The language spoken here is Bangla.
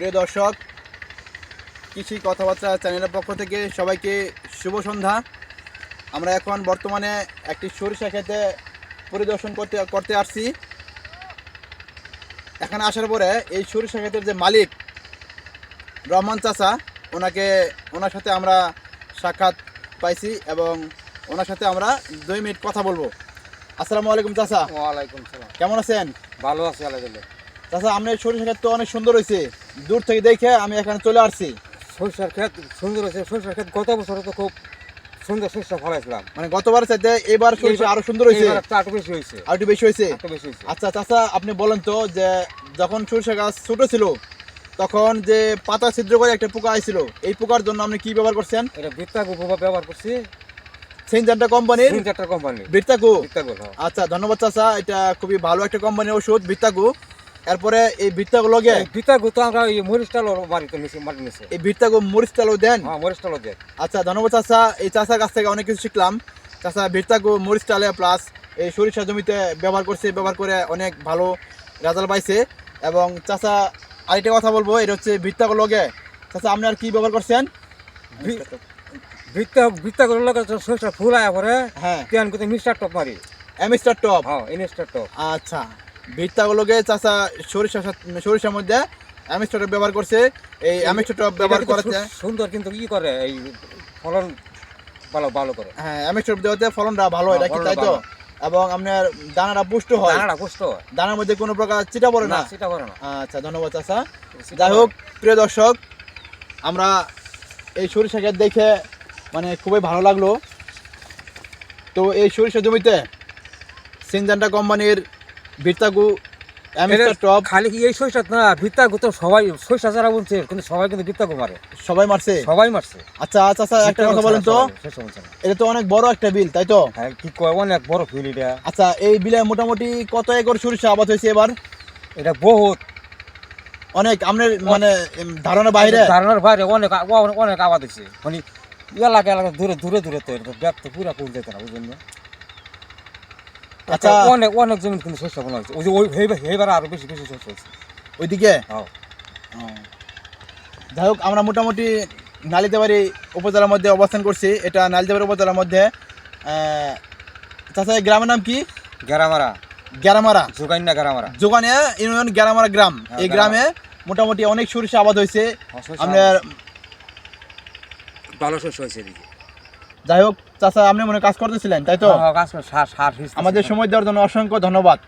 প্রিয় দর্শক কৃষি কথাবার্তা চ্যানেলের পক্ষ থেকে সবাইকে শুভ সন্ধ্যা। আমরা এখন বর্তমানে একটি সরিষা খেতে পরিদর্শন করতে করতে আসছি। এখানে আসার পরে এই সরিষা ক্ষেতের যে মালিক রহমান চাচা ওনাকে ওনার সাথে আমরা সাক্ষাৎ পাইছি এবং ওনার সাথে আমরা দুই মিনিট কথা বলব। আসসালামু আলাইকুম চাচা। ওয়ালাইকুম সালাম। কেমন আছেন? ভালো আছি আলহামদুলিল্লাহ। চাচা আপনার সরিষা ক্ষেত তো অনেক সুন্দর হয়েছে। দূর থেকে দেখে আমি এখানে চলে আসছি। সরষার ক্ষেত সুন্দর আছে সরষার ক্ষেত গত বছর তো খুব সুন্দর সরষা ফলাইছিলাম। মানে গতবার চাইতে এবার সরিষা আরও সুন্দর হয়েছে। একটু বেশি হয়েছে। আর একটু বেশি হয়েছে। বেশি হয়েছে। আচ্ছা চাচা আপনি বলেন তো যে যখন সরিষা গাছ ছোট ছিল তখন যে পাতা ছিদ্র করে একটা পোকা আইছিল এই পোকার জন্য আপনি কি ব্যবহার করছেন? এটা প্রভাব ব্যবহার করছি। সেঞ্জানটা কোম্পানির? তিন কোম্পানি বিত্তাকু? বিত্তাগু হ্যাঁ। আচ্ছা ধন্যবাদ চাচা এটা খুবই ভালো একটা কোম্পানির ওষুধ বিত্তাকু। এরপরে এই এই বিত্তাগু তো আমরা এই মরিচটাল বাড়িতে নিছি মাটি নিছে। এই বিত্তাকু মরিচ তেলও দেন? হ্যাঁ মরিচটাল দিয়ে আচ্ছা ধন্যবাদ চাচা। এই চাষার কাছ থেকে অনেক কিছু শিখলাম। চাচা ভিরতাকু মরিচ টালে প্লাস এই সরিষা জমিতে ব্যবহার করছে ব্যবহার করে অনেক ভালো রেজাল্ট পাইছে। এবং চাচা আরেকটা কথা বলব এটা হচ্ছে ভিত্তাকু লগে। চাচা আপনি আর কি ব্যবহার করছেন? বিত্তা বিত্তাগুলোর লগে সরষা ফুল আয়া পরে হ্যাঁ। করতে মিস্টার টপ মারি। অ্যামিস্টার টপ? হ্যাঁ ইনস্টার টপ। আচ্ছা। লগে চাচা সরিষা সরিষার মধ্যে অ্যামিস্টার ব্যবহার করছে। এই অ্যামিস্টার ব্যবহার সু- সুন্দর কিন্তু কি করে এই ফলন ভালো ভালো করে। হ্যাঁ অ্যামিস্টার টপ দেওয়াতে ফলনটা ভালো হয় কি তাই তো? এবং আপনার দানাটা পুষ্ট হয়। দানাটা পুষ্ট হয়। দানার মধ্যে কোনো প্রকার চিটা পড়ে না? সেটা করে না। আচ্ছা ধন্যবাদ চাচা। যাই হোক প্রিয় দর্শক আমরা এই সরিষা ক্ষেত দেখে মানে খুবই ভালো লাগল। তো এই সরিষা জমিতে সিনজান্টা কোম্পানির অ্যামিস্টার টপ। খালি এই সরিষা না ভিত্তা তো সবাই সরিষা যারা বলছে কিন্তু সবাই কিন্তু ভিত্তা মারে। সবাই মারছে? সবাই মারছে। আচ্ছা আচ্ছা আচ্ছা একটা কথা বলেন তো। এটা তো অনেক বড় একটা বিল তাই তো? হ্যাঁ কি কয় অনেক বড় ফিল এটা। আচ্ছা এই বিলে মোটামুটি কত একর সরিষা আবাদ হয়েছে এবার? এটা বহুত। অনেক আপনার মানে উম, ধারণা বাইরে। ধারণার বাইরে অনেক অনেক আবাদ হয়েছে। মানে এলাকা এলাকা দূরে দূরে দূরে তো এটা ব্যক্ত পুরা কোন যেত না বুঝলেন না আচ্ছা। অনেক অনেক জমি কিন্তু শস্য ফলন হয়েছে। ওই যে ওই এইবার- আরও বেশি বেশি শস্য হয়েছে। ওইদিকে? হ্যাঁ যাই হোক আমরা মোটামুটি নালিতাবাড়ি উপজেলার মধ্যে অবস্থান করছি। এটা নালিতাবাড়ি উপজেলার মধ্যে চাচা এই গ্রামের নাম কি? গেরামারা গ্যারামারা। জোগাইনা গেরামারা যোগানে ইউনিয়ন গ্যারামারা গ্রাম। হ্যাঁ, এই গ্রামে মোটামুটি অনেক সরিষা আবাদ হয়েছে। আপনার ভালো শস্য হয়েছে এদিকে। যাই হোক চাচা আপনি মনে কাজ করতেছিলেন তাই তো? হ্যাঁ, সার আমাদের সময় দেওয়ার জন্য অসংখ্য ধন্যবাদ।